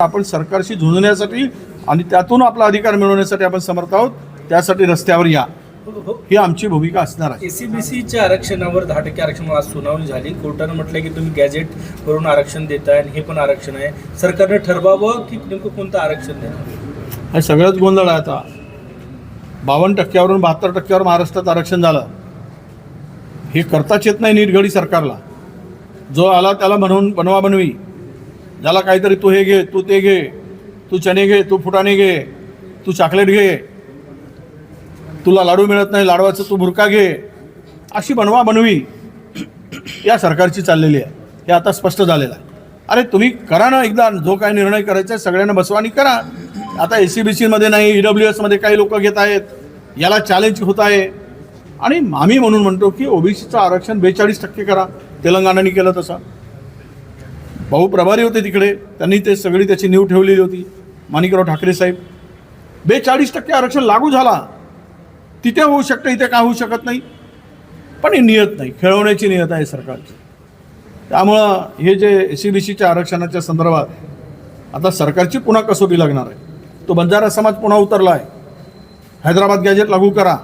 आपण सरकारशी झुंजण्यासाठी आणि त्यातून आपला अधिकार मिळवण्यासाठी आपण समर्थ आहोत. त्यासाठी रस्त्यावर या. ही आमची भूमिका असणार आहे. एसीबीसीच्या आरक्षणावर दहा टक्के आरक्षणावर आज सुनावणी झाली. कोर्टानं म्हटलं की तुम्ही गॅजेट करून आरक्षण देताय आणि हे पण आरक्षण आहे. सरकारनं ठरवावं की नेमकं कोणतं आरक्षण देणार? हे सगळंच गोंधळ आहे आता. बावन्न टक्क्यावरून बहात्तर टक्क्यावर महाराष्ट्रात आरक्षण झालं. हे करताच येत नाही नीटगडी सरकारला. जो आला त्याला म्हणून बनवा बनवी. ज्याला काहीतरी तू हे घे तू ते घे तू चणे घे तू फुटाणे घे तू चॉकलेट घे. तुला लाडू मिळत नाही लाडवाचं तू बुरका घे. अशी बनवा बनवी. या सरकारची चाललेली आहे. हे आता स्पष्ट झालेलं आहे. अरे तुम्ही करा ना एकदा जो काय निर्णय करायचा आहे सगळ्यांना बसवा आणि करा. आता ए सी बी सीमध्ये नाही ई डब्ल्यू एसमध्ये काही लोक घेत आहेत. याला चॅलेंज होत आहे. आणि आम्ही म्हणून म्हणतो की ओबीसीचं आरक्षण बेचाळीस टक्के करा. तेलंगणाने केलं तसं. भाऊ प्रभारी होते तिकडे. त्यांनी ते सगळी त्याची नीव ठेवलेली होती. माणिकराव ठाकरे साहेब. बेचाळीस टक्के आरक्षण लागू झाला. तिथे होऊ शकतं इथे का होऊ शकत नाही? पण ही नियत नाही. खेळवण्याची नियत आहे सरकारची. त्यामुळं हे जे ए सी बी सीच्या आरक्षणाच्या संदर्भात आता सरकारची पुन्हा कसोटी लागणार आहे. तो बंजारा समाज पुन्हा उतरला आहे हैदराबाद गॅजेट लागू करा.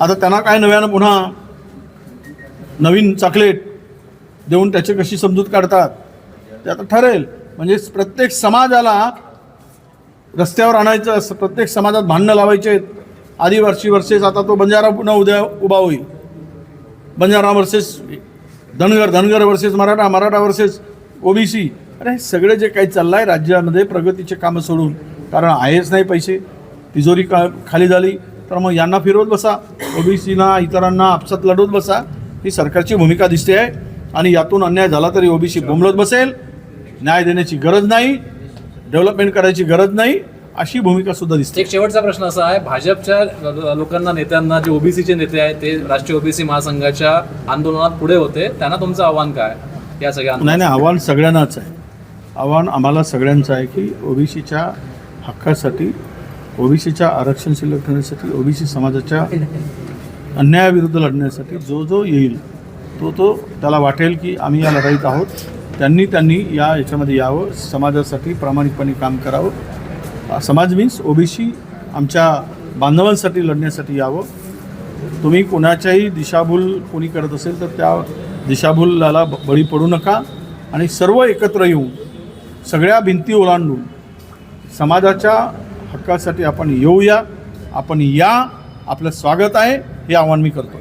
आता त्यांना काय नव्यानं पुन्हा नवीन चॉकलेट देऊन त्याची कशी समजूत काढतात ते आता ठरेल. म्हणजे प्रत्येक समाजाला रस्त्यावर आणायचं असं प्रत्येक समाजात भांडणं लावायचे आदिवासी वर्सेस आता तो बंजारा पुन्हा उद्या उभा होईल. Banjara versus Dhangar Dhangar versus Maratha Maratha versus OBC. अरे हे सगळे जे काही चाललं आहे राज्यामध्ये प्रगतीचे कामं सोडून कारण आहेच नाही पैसे. तिजोरी का खाली झाली तर मग यांना फिरवत बसा. ओबीसीना इतरांना आपसात लढवत बसा. ही सरकारची भूमिका दिसते आहे. आणि यातून अन्याय झाला तरी ओबीसी बोंबलत बसेल. न्याय देण्याची गरज नाही. डेव्हलपमेंट करायची गरज नाही. अशी भूमिका सुद्धा दिसते. एक शेवटचा प्रश्न असा आहे भाजपच्या लोकांना नेत्यांना जे ओबीसीचे नेते आहेत ते राष्ट्रीय ओबीसी महासंघाच्या आंदोलनात पुढे होते. त्यांना तुमचं आव्हान काय या सगळ्या नाही नाही आव्हान सगळ्यांनाच आहे. आव्हान आम्हाला सगळ्यांचं आहे की ओबीसीच्या हक्कासाठी ओबीसीच्या आरक्षण शिल्लक ठेवण्यासाठी ओबीसी समाजाच्या अन्यायाविरुद्ध लढण्यासाठी जो जो येईल तो तो त्याला वाटेल की आम्ही या लढाईत आहोत. त्यांनी त्यांनी या याच्यामध्ये यावं. समाजासाठी प्रामाणिकपणे काम करावं. समाज मीन्स ओबीसी आमच्या बांधवांसाठी लढण्यासाठी यावं. तुम्ही कोणाच्याही दिशाभूल कोणी करत असेल तर त्या दिशाभूलाला ब- बळी पडू नका आणि सर्व एकत्र येऊन सगळ्या भिंती ओलांडून समाजाच्या हक्कासाठी आपण येऊया आपण या आपलं स्वागत आहे हे आव्हान मी करतो.